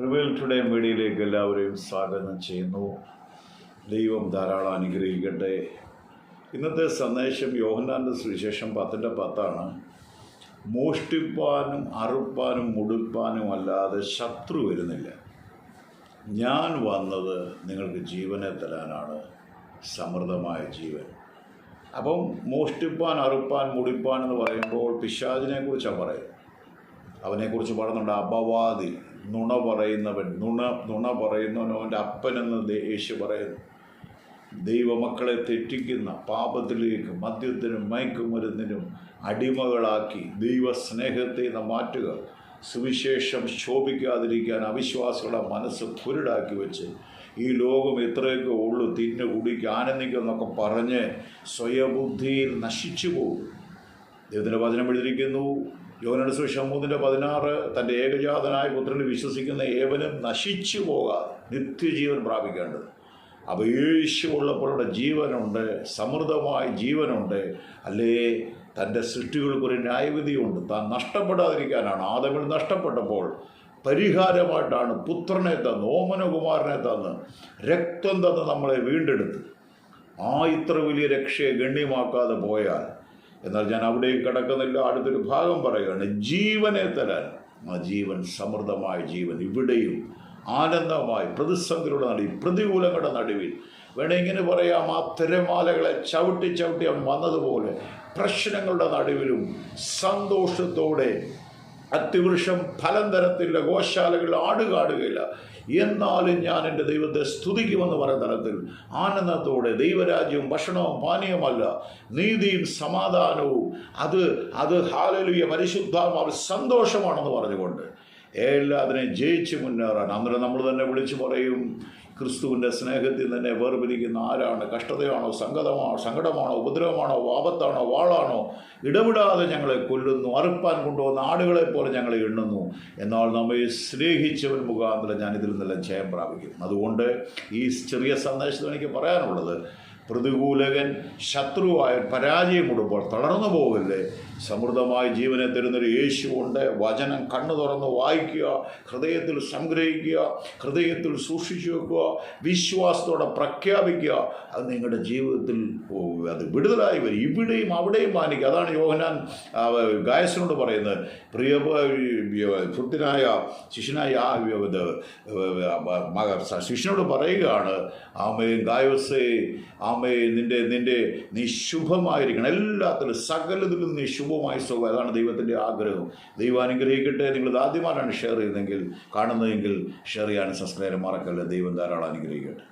Revel today മീഡിയയിലേക്ക് എല്ലാവരെയും സ്വാഗതം ചെയ്യുന്നു. ദൈവം ധാരാളം അനുഗ്രഹിക്കട്ടെ. ഇന്നത്തെ സന്ദേശം യോഹനാന്റെ സുവിശേഷം പത്തിന്റെ പത്താണ്. മോഷ്ടിപ്പാനും അറുപ്പാനും മുടുപ്പാനും അല്ലാതെ ശത്രു വരുന്നില്ല. ഞാൻ വന്നത് നിങ്ങൾക്ക് ജീവനെ തരാനാണ്. സമൃദ്ധമായ ജീവൻ. അപ്പം മോഷ്ടിപ്പാൻ അറുപ്പാൻ മുടിപ്പാൻ എന്ന് പറയുമ്പോൾ പിശാചിനെ കുറിച്ചാണ് പറയുന്നത് അവനെക്കുറിച്ച് പറയുന്നുണ്ട് അപവാദി നുണ പറയുന്നവൻ നുണ നുണ പറയുന്നവനോ അവന്റെ അപ്പനെന്ന് യേശു പറയുന്നു. ദൈവമക്കളെ തെറ്റിക്കുന്ന പാപത്തിലേക്ക് മദ്യത്തിനും മയക്കുമരുന്നിനും അടിമകളാക്കി ദൈവസ്നേഹത്തെ നാം മാറ്റുക. സുവിശേഷം ശോഭിക്കാതിരിക്കാൻ അവിശ്വാസികളുടെ മനസ്സ് കുരുടാക്കി വെച്ച് ഈ ലോകം ഇത്രയൊക്കെ ഉള്ളു തിന്നു കുടിക്കുക ആനന്ദിക്കുക എന്നൊക്കെ പറഞ്ഞ് സ്വയബുദ്ധിയിൽ നശിച്ചു പോകും. ദൈവത്തിന്റെ വചനം എഴുതിയിരിക്കുന്നു യോഹനയുടെ സുവിശേഷം മൂന്നിന്റെ പതിനാറ് തന്റെ ഏകജാതനായ പുത്രനിൽ വിശ്വസിക്കുന്ന ഏവനും നശിച്ചു പോകാതെ നിത്യജീവൻ പ്രാപിക്കേണ്ടത്. ഉള്ളപ്പോൾ ഇവിടെ ജീവനുണ്ട് സമൃദ്ധമായ ജീവനുണ്ട്. അല്ലേ? തന്റെ സൃഷ്ടികൾക്കൊരു ന്യായവിധിയുണ്ട്. താൻ നഷ്ടപ്പെടാതിരിക്കാനാണ്. ആദമിൽ നഷ്ടപ്പെട്ടപ്പോൾ പരിഹാരമായിട്ടാണ് പുത്രനെ തന്ന് ഓമനകുമാരനെ തന്ന് രക്തം തന്ന് നമ്മളെ വീണ്ടെടുത്ത് ആ ഇത്ര വലിയ രക്ഷയെ ഗണ്യമാക്കാതെ പോയാൽ എന്നാൽ ഞാൻ അവിടെയും കിടക്കുന്നില്ല. അടുത്തൊരു ഭാഗം പറയുകയാണ് ജീവനെ തരാൻ. ആ ജീവൻ സമൃദ്ധമായ ജീവൻ ഇവിടെയും ആനന്ദമായി പ്രതിസന്ധിയുടെ നടുവിൽ പ്രതികൂലങ്ങളുടെ നടുവിൽ. വേണേ ഇങ്ങനെ പറയാം ആ തിരമാലകളെ ചവിട്ടി ചവിട്ടി വന്നതുപോലെ പ്രശ്നങ്ങളുടെ നടുവിലും സന്തോഷത്തോടെ അത്തിവൃക്ഷം ഫലം തരത്തില്ല ഗോശാലകൾ ആടുകാടുകയില്ല എന്നാലും ഞാൻ എന്റെ ദൈവത്തെ സ്തുതിക്കുമെന്ന് പറയുന്ന തരത്തിൽ ആനന്ദത്തോടെ ദൈവരാജ്യവും ഭക്ഷണവും പാനീയമല്ല നീതിയും സമാധാനവും. അത് അത് ഹാലലുയ പരിശുദ്ധാത്മാവ് സന്തോഷമാണെന്ന് പറഞ്ഞുകൊണ്ട് എല്ലാത്തിനെയും ജയിച്ച് മുന്നേറാൻ. അന്നേരം നമ്മൾ തന്നെ വിളിച്ചു പറയും ക്രിസ്തുവിന്റെ സ്നേഹത്തിൽ തന്നെ വേർപിരിക്കുന്ന ആരാണ്? കഷ്ടതയാണോ? സങ്കടമാണോ സങ്കടമാണോ? ഉപദ്രവമാണോ? വാപത്താണോ വാളാണോ? ഇടപെടാതെ ഞങ്ങളെ കൊല്ലുന്നു. അറുപ്പാൻ കൊണ്ടുവന്ന ആടുകളെ പോലെ ഞങ്ങളെ എണ്ണുന്നു. എന്നാൽ നമ്മെ സ്നേഹിച്ചവൻ മുഖാന്തരം ഞാൻ ഇതിൽ നിന്നെല്ലാം ജയം പ്രാപിക്കും. അതുകൊണ്ട് ഈ ചെറിയ സന്ദേശത്തിൽ എനിക്ക് പറയാനുള്ളത്. പ്രതികൂലകൻ ശത്രുവായ പരാജയമുടുമ്പോൾ തളർന്നു പോകല്ലേ? സമൃദ്ധമായ ജീവനെ തരുന്നൊരു യേശുവുണ്ട്. വചനം കണ്ണു തുറന്ന് വായിക്കുക ഹൃദയത്തിൽ സംഗ്രഹിക്കുക ഹൃദയത്തിൽ സൂക്ഷിച്ചു വെക്കുക വിശ്വാസത്തോടെ പ്രഖ്യാപിക്കുക. അത് നിങ്ങളുടെ ജീവിതത്തിൽ അത് വിടുതലായി വരും. ഇവിടെയും അവിടെയും മാനിക്കുക അതാണ് യോഹനാൻ ഗായസിനോട് പറയുന്നത്. പ്രിയ ഭൃത്യനായ ശിഷ്യനായ ആ ശിഷ്യനോട് പറയുകയാണ് ആമയും ഗായസേ ആമേ നിന്റെ നിന്റെ നീ ശുഭമായിരിക്കണം. എല്ലാത്തിലും സകലത്തിലും നീ ശുഭമായി സ്വഭാവം അതാണ് ദൈവത്തിന്റെ ആഗ്രഹം. ദൈവം അനുഗ്രഹിക്കട്ടെ നിങ്ങൾ ആദ്യമായിട്ടാണ് ഷെയർ ചെയ്യുന്നതെങ്കിൽ കാണുന്നതെങ്കിൽ ഷെയർ ചെയ്യാൻ സബ്സ്ക്രൈബ് മറക്കല്ല. ദൈവം ധാരാളം അനുഗ്രഹിക്കട്ടെ.